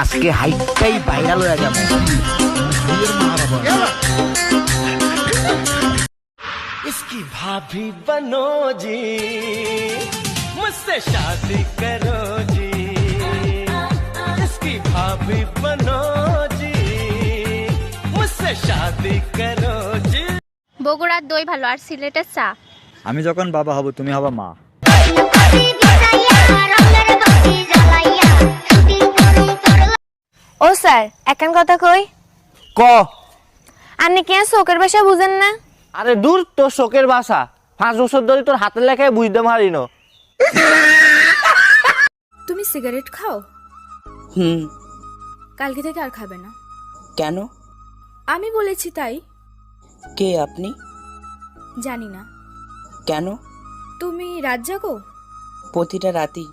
আজকে হাইটটাই ভাইরাল হয়ে যাবে इसकी भाभी बनो जी मुझसे शादी करो जी इसकी भाभी बनो जी मुझसे शादी करो जी বগুড়ার দই ভালো আর সিলেটের চা আমি যখন বাবা হব তুমি হবা মা স্যার একান কথা কই? ক? আপনি কি চোখের ভাষা বুঝেন না? আরে দূর তোর শোকের বাসা পাঁচ বছর ধরে তোর হাতের লেখায় বুঝতে পারি না তুমি সিগারেট খাও? হুম। কালকে থেকে আর খাবে না। কেন? আমি বলেছি তাই। কে আপনি? জানি না। কেন? তুমি রাত জাগো? প্রতিটা রাতেই।